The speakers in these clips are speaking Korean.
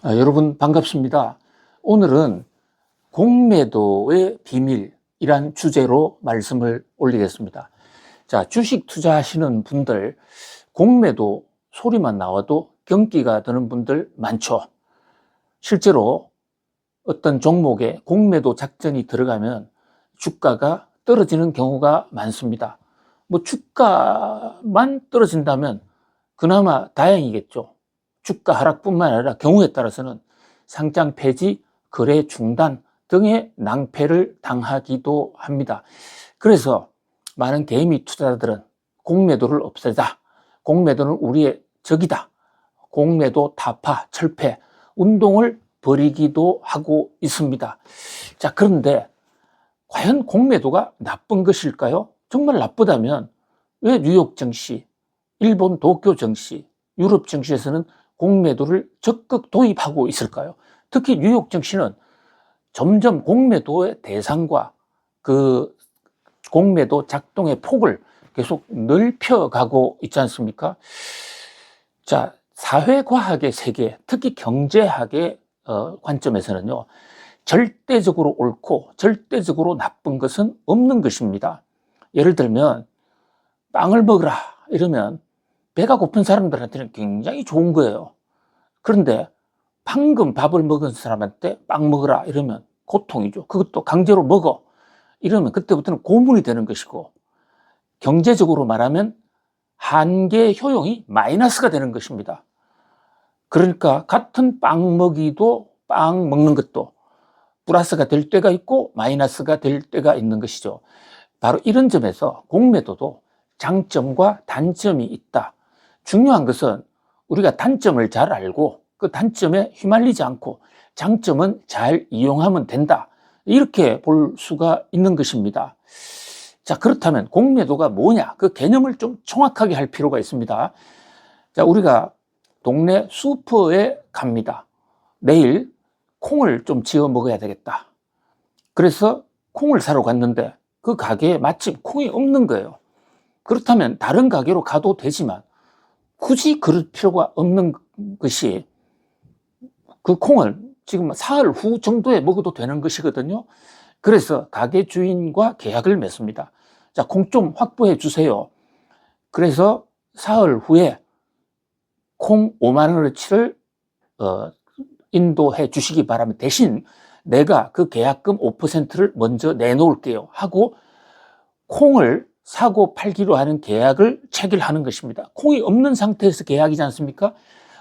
아, 여러분 반갑습니다. 오늘은 공매도의 비밀이란 주제로 말씀을 올리겠습니다. 자, 주식 투자하시는 분들, 공매도 소리만 나와도 경기가 드는 분들 많죠. 실제로 어떤 종목에 공매도 작전이 들어가면 주가가 떨어지는 경우가 많습니다. 뭐 주가만 떨어진다면 그나마 다행이겠죠. 주가 하락뿐만 아니라 경우에 따라서는 상장 폐지, 거래 중단 등의 낭패를 당하기도 합니다. 그래서 많은 개미 투자자들은 공매도를 없애자. 공매도는 우리의 적이다. 공매도 타파, 철폐, 운동을 벌이기도 하고 있습니다. 자, 그런데 과연 공매도가 나쁜 것일까요? 정말 나쁘다면 왜 뉴욕 증시, 일본 도쿄 증시, 유럽 증시에서는 공매도를 적극 도입하고 있을까요? 특히 뉴욕 증시는 점점 공매도의 대상과 그 공매도 작동의 폭을 계속 넓혀가고 있지 않습니까? 자, 사회과학의 세계, 특히 경제학의 어, 관점에서는요, 절대적으로 옳고 절대적으로 나쁜 것은 없는 것입니다. 예를 들면, 빵을 먹으라 이러면 배가 고픈 사람들한테는 굉장히 좋은 거예요. 그런데 방금 밥을 먹은 사람한테 빵 먹으라 이러면 고통이죠. 그것도 강제로 먹어. 이러면 그때부터는 고문이 되는 것이고 경제적으로 말하면 한계 효용이 마이너스가 되는 것입니다. 그러니까 같은 빵 먹이도 빵 먹는 것도 플러스가 될 때가 있고 마이너스가 될 때가 있는 것이죠. 바로 이런 점에서 공매도도 장점과 단점이 있다. 중요한 것은 우리가 단점을 잘 알고 그 단점에 휘말리지 않고 장점은 잘 이용하면 된다. 이렇게 볼 수가 있는 것입니다. 자, 그렇다면 공매도가 뭐냐? 그 개념을 좀 정확하게 할 필요가 있습니다. 자, 우리가 동네 슈퍼에 갑니다. 내일 콩을 좀 지어 먹어야 되겠다. 그래서 콩을 사러 갔는데 그 가게에 마침 콩이 없는 거예요. 그렇다면 다른 가게로 가도 되지만 굳이 그럴 필요가 없는 것이 그 콩을 지금 사흘 후 정도에 먹어도 되는 것이거든요. 그래서 가게 주인과 계약을 맺습니다. 자, 콩 좀 확보해 주세요. 그래서 사흘 후에 콩 5만 원어치를 어, 인도해 주시기 바랍니다. 대신 내가 그 계약금 5%를 먼저 내놓을게요. 하고 콩을 사고 팔기로 하는 계약을 체결하는 것입니다. 콩이 없는 상태에서 계약이지 않습니까?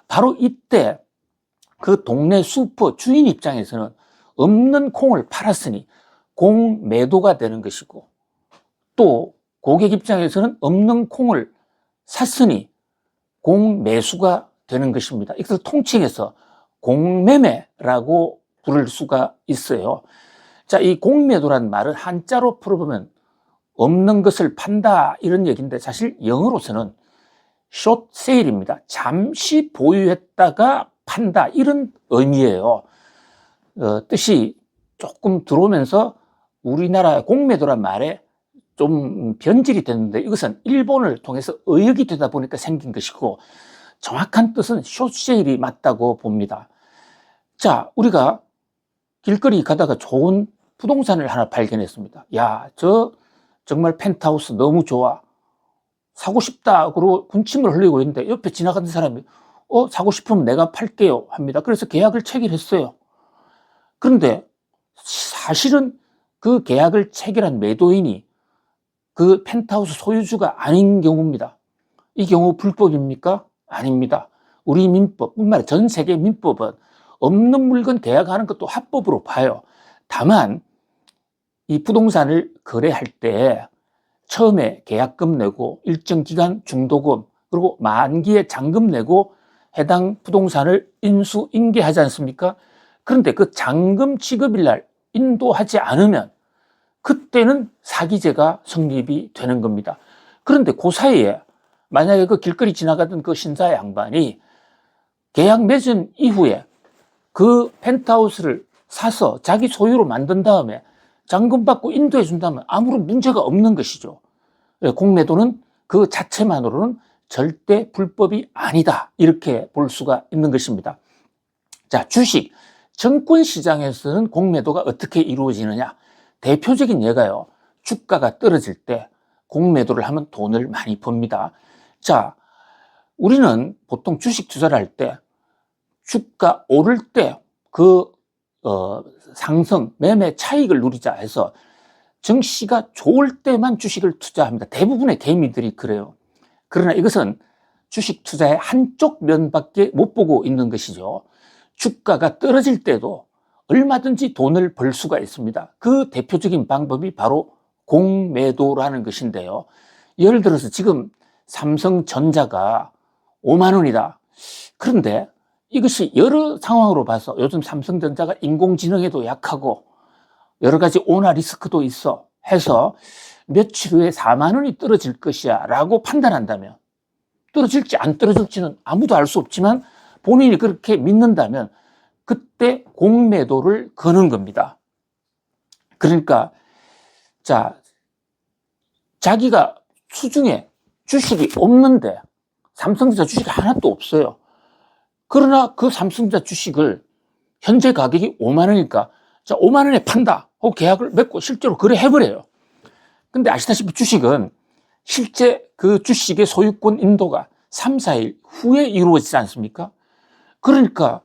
바로 이때 그 동네 슈퍼 주인 입장에서는 없는 콩을 팔았으니 공매도가 되는 것이고 또 고객 입장에서는 없는 콩을 샀으니 공매수가 되는 것입니다. 이것을 통칭해서 공매매라고 부를 수가 있어요. 자, 이 공매도란 말은 한자로 풀어보면 없는 것을 판다 이런 얘기인데 사실 영어로서는 short sale입니다. 잠시 보유했다가 판다 이런 의미예요. 어, 뜻이 조금 들어오면서 우리나라 공매도란 말에 좀 변질이 됐는데 이것은 일본을 통해서 의역이 되다 보니까 생긴 것이고 정확한 뜻은 숏세일이 맞다고 봅니다. 자, 우리가 길거리 가다가 좋은 부동산을 하나 발견했습니다. 야, 저 정말 펜트하우스 너무 좋아. 사고 싶다. 그러고 군침을 흘리고 있는데 옆에 지나가는 사람이 어, 사고 싶으면 내가 팔게요. 합니다. 그래서 계약을 체결했어요. 그런데 사실은 그 계약을 체결한 매도인이 그 펜트하우스 소유주가 아닌 경우입니다. 이 경우 불법입니까? 아닙니다. 우리 민법, 뿐만 아니라 전 세계 민법은 없는 물건 계약하는 것도 합법으로 봐요. 다만 이 부동산을 거래할 때 처음에 계약금 내고 일정 기간 중도금 그리고 만기에 잔금 내고 해당 부동산을 인수 인계하지 않습니까? 그런데 그 잔금 지급일 날 인도하지 않으면 그때는 사기죄가 성립이 되는 겁니다. 그런데 그 사이에 만약에 그 길거리 지나가던 그 신사 양반이 계약 맺은 이후에 그 펜트하우스를 사서 자기 소유로 만든 다음에 잔금 받고 인도해 준다면 아무런 문제가 없는 것이죠. 예, 공매도는 그 자체만으로는 절대 불법이 아니다. 이렇게 볼 수가 있는 것입니다. 자, 주식. 정권 시장에서는 공매도가 어떻게 이루어지느냐? 대표적인 예가요. 주가가 떨어질 때 공매도를 하면 돈을 많이 법니다. 자, 우리는 보통 주식 투자를 할 때 주가 오를 때 그 어, 상승, 매매 차익을 누리자 해서 정시가 좋을 때만 주식을 투자합니다. 대부분의 개미들이 그래요. 그러나 이것은 주식 투자의 한쪽 면밖에 못 보고 있는 것이죠. 주가가 떨어질 때도 얼마든지 돈을 벌 수가 있습니다. 그 대표적인 방법이 바로 공매도라는 것인데요. 예를 들어서 지금 삼성전자가 5만 원이다. 그런데 이것이 여러 상황으로 봐서 요즘 삼성전자가 인공지능에도 약하고 여러 가지 오나 리스크도 있어 해서 며칠 후에 4만 원이 떨어질 것이야 라고 판단한다면 떨어질지 안 떨어질지는 아무도 알 수 없지만 본인이 그렇게 믿는다면 그때 공매도를 거는 겁니다. 그러니까 자 자기가 수중에 주식이 없는데 삼성전자 주식이 하나도 없어요. 그러나 그 삼성전자 주식을 현재 가격이 5만 원이니까 자 5만 원에 판다 하고 계약을 맺고 실제로 거래해버려요. 근데 아시다시피 주식은 실제 그 주식의 소유권 인도가 3, 4일 후에 이루어지지 않습니까? 그러니까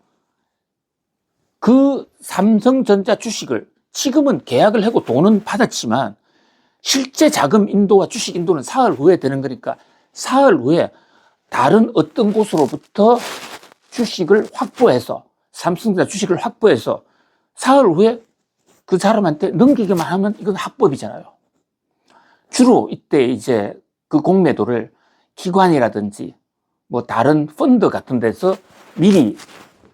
그 삼성전자 주식을 지금은 계약을 하고 돈은 받았지만 실제 자금 인도와 주식 인도는 사흘 후에 되는 거니까 사흘 후에 다른 어떤 곳으로부터 주식을 확보해서 삼성전자 주식을 확보해서 사흘 후에 그 사람한테 넘기기만 하면 이건 합법이잖아요. 주로 이때 이제 그 공매도를 기관이라든지 뭐 다른 펀드 같은 데서 미리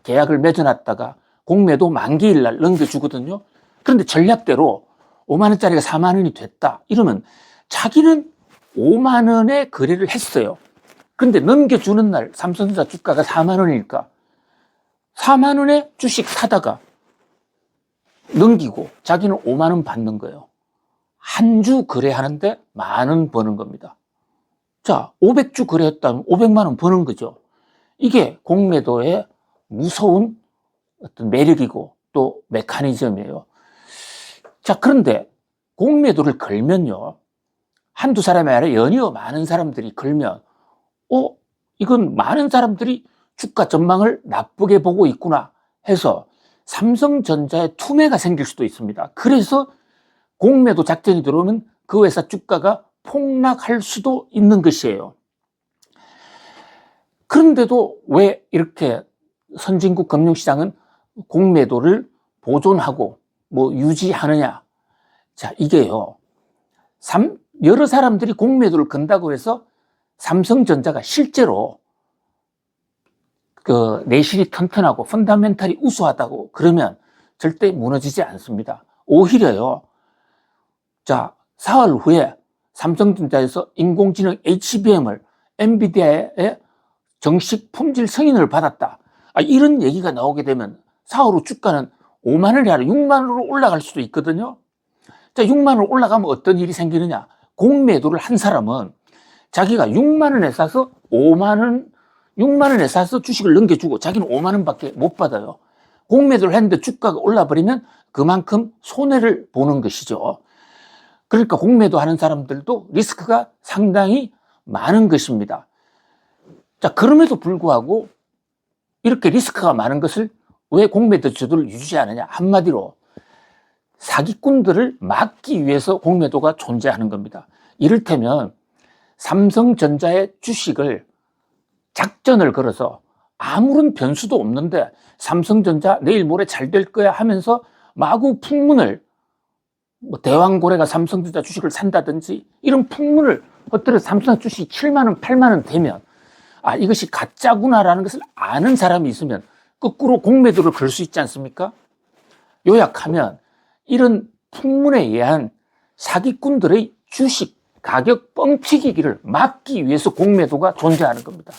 계약을 맺어놨다가 공매도 만기일 날 넘겨주거든요. 그런데 전략대로 5만 원짜리가 4만 원이 됐다. 이러면 자기는 5만 원에 거래를 했어요. 그런데 넘겨주는 날 삼성전자 주가가 4만 원이니까 4만 원에 주식 사다가 넘기고 자기는 5만 원 받는 거예요. 한 주 거래하는데 만 원 버는 겁니다. 자, 500주 거래했다면 500만 원 버는 거죠. 이게 공매도의 무서운 어떤 매력이고 또 메커니즘이에요. 자, 그런데 공매도를 걸면요. 한두 사람이 아니라 연이어 많은 사람들이 걸면, 어, 이건 많은 사람들이 주가 전망을 나쁘게 보고 있구나 해서 삼성전자에 투매가 생길 수도 있습니다. 그래서 공매도 작전이 들어오면 그 회사 주가가 폭락할 수도 있는 것이에요. 그런데도 왜 이렇게 선진국 금융시장은 공매도를 보존하고 뭐 유지하느냐? 자, 이게요. 삼, 여러 사람들이 공매도를 건다고 해서 삼성전자가 실제로 그 내실이 튼튼하고 펀다멘탈이 우수하다고 그러면 절대 무너지지 않습니다. 오히려요. 자, 사흘 후에 삼성전자에서 인공지능 HBM을 엔비디아의 정식 품질 승인을 받았다. 아, 이런 얘기가 나오게 되면 사흘 후 주가는 5만 원이 아니라 6만 원으로 올라갈 수도 있거든요. 자, 6만 원 올라가면 어떤 일이 생기느냐? 공매도를 한 사람은 자기가 6만 원에 사서 5만 원, 6만 원에 사서 주식을 넘겨주고 자기는 5만 원밖에 못 받아요. 공매도를 했는데 주가가 올라버리면 그만큼 손해를 보는 것이죠. 그러니까 공매도 하는 사람들도 리스크가 상당히 많은 것입니다. 자, 그럼에도 불구하고 이렇게 리스크가 많은 것을 왜 공매도 제도를 유지하느냐? 한마디로 사기꾼들을 막기 위해서 공매도가 존재하는 겁니다. 이를테면 삼성전자의 주식을 작전을 걸어서 아무런 변수도 없는데 삼성전자 내일 모레 잘 될 거야 하면서 마구 풍문을 뭐 대왕고래가 삼성전자 주식을 산다든지 이런 풍문을 헛들여 삼성 주식이 7만 원, 8만 원 되면 아 이것이 가짜구나라는 것을 아는 사람이 있으면 거꾸로 공매도를 걸 수 있지 않습니까? 요약하면 이런 풍문에 의한 사기꾼들의 주식 가격 뻥튀기기를 막기 위해서 공매도가 존재하는 겁니다.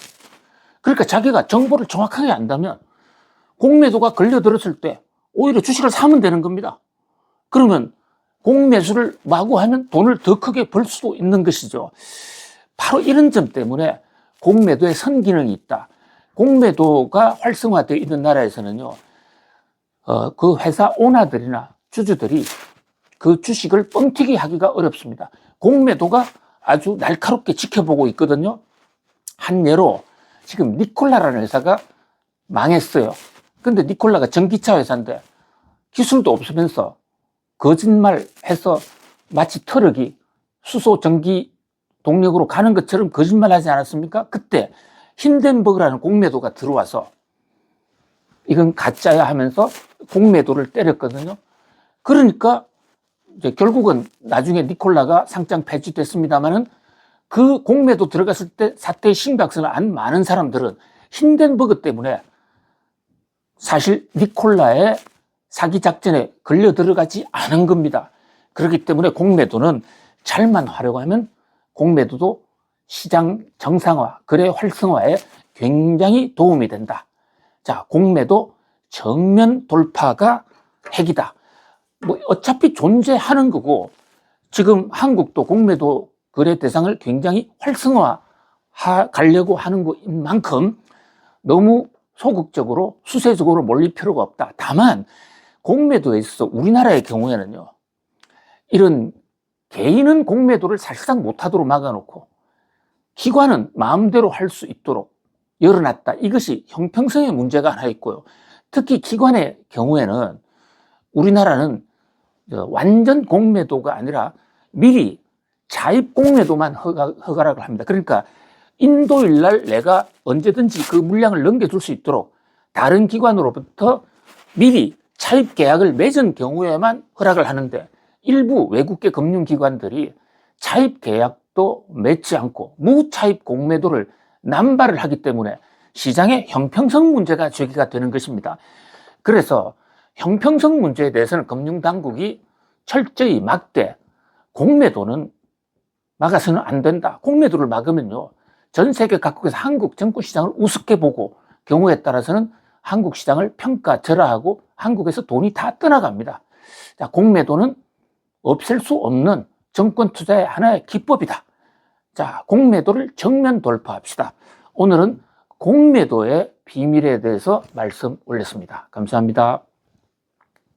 그러니까 자기가 정보를 정확하게 안다면 공매도가 걸려들었을 때 오히려 주식을 사면 되는 겁니다. 그러면 공매수를 마구 하면 돈을 더 크게 벌 수도 있는 것이죠. 바로 이런 점 때문에 공매도에 선기능이 있다. 공매도가 활성화되어 있는 나라에서는요, 어, 그 회사 오너들이나 주주들이 그 주식을 뻥튀기 하기가 어렵습니다. 공매도가 아주 날카롭게 지켜보고 있거든요. 한 예로 지금 니콜라라는 회사가 망했어요. 근데 니콜라가 전기차 회사인데 기술도 없으면서 거짓말 해서 마치 트럭이 수소 전기 동력으로 가는 것처럼 거짓말 하지 않았습니까? 그때 힌덴버그라는 공매도가 들어와서 이건 가짜야 하면서 공매도를 때렸거든요. 그러니까 이제 결국은 나중에 니콜라가 상장 폐지됐습니다만은 그 공매도 들어갔을 때 사태의 심각성을 안 많은 사람들은 힌덴버그 때문에 사실 니콜라의 사기 작전에 걸려 들어가지 않은 겁니다. 그렇기 때문에 공매도는 잘만 활용하면 공매도도 시장 정상화, 거래 활성화에 굉장히 도움이 된다. 자, 공매도 정면 돌파가 핵이다. 뭐 어차피 존재하는 거고 지금 한국도 공매도 거래 대상을 굉장히 활성화 가려고 하는 것인 만큼 너무 소극적으로 수세적으로 몰릴 필요가 없다. 다만 공매도에 있어서 우리나라의 경우에는요. 이런 개인은 공매도를 사실상 못하도록 막아놓고 기관은 마음대로 할 수 있도록 열어놨다. 이것이 형평성의 문제가 하나 있고요. 특히 기관의 경우에는 우리나라는 완전 공매도가 아니라 미리 자입 공매도만 허가, 허가락을 합니다. 그러니까 인도일 날 내가 언제든지 그 물량을 넘겨줄 수 있도록 다른 기관으로부터 미리 차입 계약을 맺은 경우에만 허락을 하는데 일부 외국계 금융기관들이 차입 계약도 맺지 않고 무차입 공매도를 남발을 하기 때문에 시장의 형평성 문제가 제기가 되는 것입니다. 그래서 형평성 문제에 대해서는 금융당국이 철저히 막되 공매도는 막아서는 안 된다. 공매도를 막으면요. 전 세계 각국에서 한국 정부 시장을 우습게 보고 경우에 따라서는 한국 시장을 평가절하하고 한국에서 돈이 다 떠나갑니다. 자, 공매도는 없앨 수 없는 정권 투자의 하나의 기법이다. 자, 공매도를 정면 돌파합시다. 오늘은 공매도의 비밀에 대해서 말씀 올렸습니다. 감사합니다.